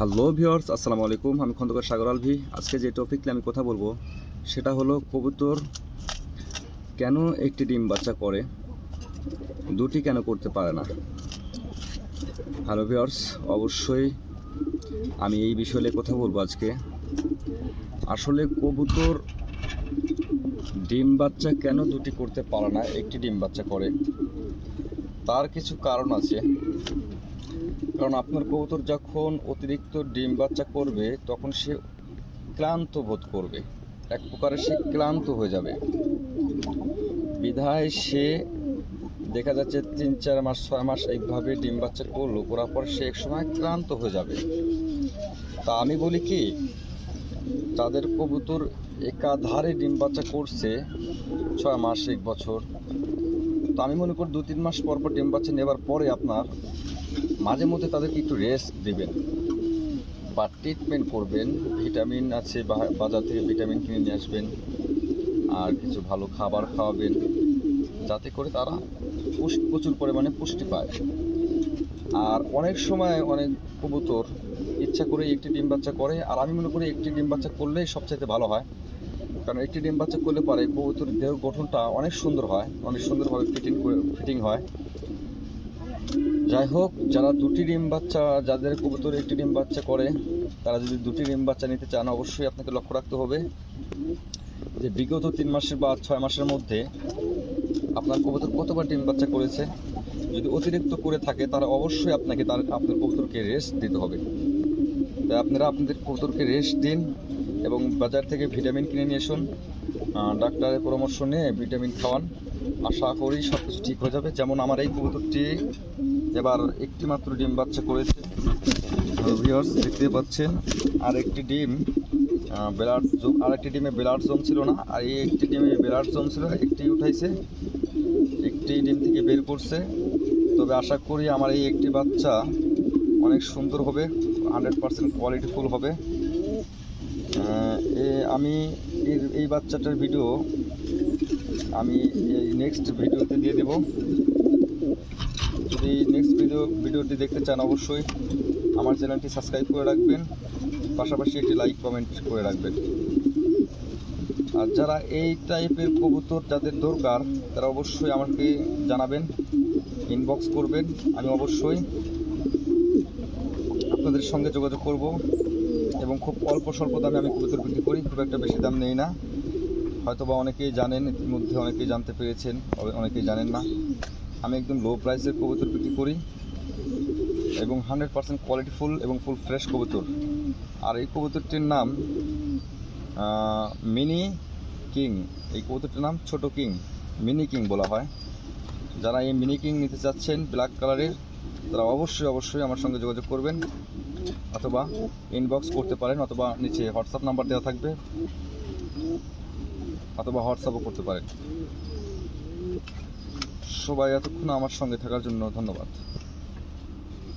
Hello viewers আসসালামু আলাইকুম। আমি খন্দকার সাগর আলভি। আজকে যে টপিক নিয়ে আমি কথা বলব, সেটা হলো কবুতর কেন একটি ডিম বাচ্চা করে, দুটি কেন করতে পারে না? হ্যালো ভিওর্স অবশ্যই আমি এই বিষয়ে কথা বলব আজকে। আসলে কবুতর ডিম বাচ্চা কেন দুটি করতে পারে না, একটি ডিম বাচ্চা করে? তার কিছু কারণ আছে। কারণ আপনার কবুতর যখন অতিরিক্ত ডিম বাচ্চা করবে, তখন সে ক্লান্ত বোধ করবে। এক প্রকারে সে ক্লান্ত হয়ে যাবে। বিধায় সে দেখা যাচ্ছে তিন, চার মাস, ছয় মাস এইভাবে ডিম বাচ্চা করল, করার পর সে এক সময় ক্লান্ত হয়ে যাবে। তা আমি বলি কি, তাদের কবুতর একাধারে ডিম বাচ্চা করছে ছয় মাস, এক বছর। তো আমি মনে করি দু তিন মাস পর পর বাচ্চা নেবার পরে আপনার মাঝে মধ্যে তাদেরকে একটু রেস্ট দেবেন বা ট্রিটমেন্ট করবেন ভিটামিন আছে বাজার থেকে ভিটামিন কিনে নিয়ে আসবেন আর কিছু ভালো খাবার খাওয়াবেন যাতে করে তারা প্রচুর পরিমাণে পুষ্টি পায়। আর অনেক সময় অনেক কবুতর ইচ্ছা করে একটি ডিম বাচ্চা করে, আর আমি মনে করি একটি ডিম বাচ্চা করলেই সবচাইতে ভালো হয়। কারণ একটি ডিম বাচ্চা করলে পারে কবুতর দেহ গঠনটা অনেক সুন্দর হয়, অনেক সুন্দরভাবে ফিটিং ফিটিং হয়। যাই হোক, যারা দুটি ডিম বাচ্চা, যাদের কবুতর একটি ডিম বাচ্চা করে, তারা যদি দুটি ডিম বাচ্চা নিতে চান, অবশ্যই আপনাকে লক্ষ্য রাখতে হবে যে বিগত তিন মাসের বা ছয় মাসের মধ্যে আপনার কবুতর কতবার ডিম বাচ্চা করেছে, যদি অতিরিক্ত করে থাকে তারা অবশ্যই আপনাকে তার আপনার কবুতরকে রেস্ট দিতে হবে। তাই আপনারা আপনাদের কবুতরকে রেস্ট দিন। এবং বাজার থেকে ভিটামিন কিনে নিয়ে আসুন ডাক্তারের পরামর্শ নিয়ে ভিটামিন খাওয়ান। আশা করি সব কিছু ঠিক হয়ে যাবে। যেমন আমার এই কবুতরটি এবার একটি মাত্র ডিম বাচ্চা করেছে। দেখতে পাচ্ছেন? আর একটি ডিম বেলার জোম আর একটি ডিমে বেলার জোম ছিল না। আর এই একটি ডিমে বেলার জোম ছিল একটি উঠাইছে, একটি ডিম থেকে বের করছে। তবে আশা করি আমার এই একটি বাচ্চা অনেক সুন্দর হবে হান্ড্রেড পার্সেন্ট কোয়ালিটিফুল হবে। আমি এই বাচ্চাটার ভিডিও আমি এই নেক্সট ভিডিওতে দিয়ে দেব। যদি নেক্সট ভিডিও ভিডিওটি দেখতে চান অবশ্যই আমার চ্যানেলটি সাবস্ক্রাইব করে রাখবেন, পাশাপাশি একটি লাইক কমেন্ট করে রাখবেন। আর যারা এই টাইপের কবুতর যাদের দরকার, তারা অবশ্যই আমাকে জানাবেন ইনবক্স করবেন, আমি অবশ্যই আপনাদের সঙ্গে যোগাযোগ করব। এবং খুব অল্প স্বল্প দামে আমি কবুতর বিক্রি করি, খুব একটা বেশি দাম নেই না। হয়তোবা অনেকেই জানেন, ইতিমধ্যে অনেকেই জানতে পেরেছেন অনেকেই জানেন না। আমি একদম লো প্রাইসের কবুতর বিক্রি করি এবং হান্ড্রেড পার্সেন্ট কোয়ালিটিফুল এবং ফুল ফ্রেশ কবুতর। আর এই কবুতরটির নাম মিনি কিং এই কবুতরটির নাম ছোট কিং মিনি কিং বলা হয়। যারা এই মিনি কিং নিতে চাচ্ছেন ব্ল্যাক কালারের তারা অবশ্যই অবশ্যই আমার সঙ্গে যোগাযোগ করবেন। অথবা ইনবক্স করতে পারেন, অথবা নিচে হোয়াটসঅ্যাপ নাম্বার দেওয়া থাকবে, অথবা হোয়াটসঅ্যাপও করতে পারেন। সবাই এতক্ষণ আমার সঙ্গে থাকার জন্য ধন্যবাদ।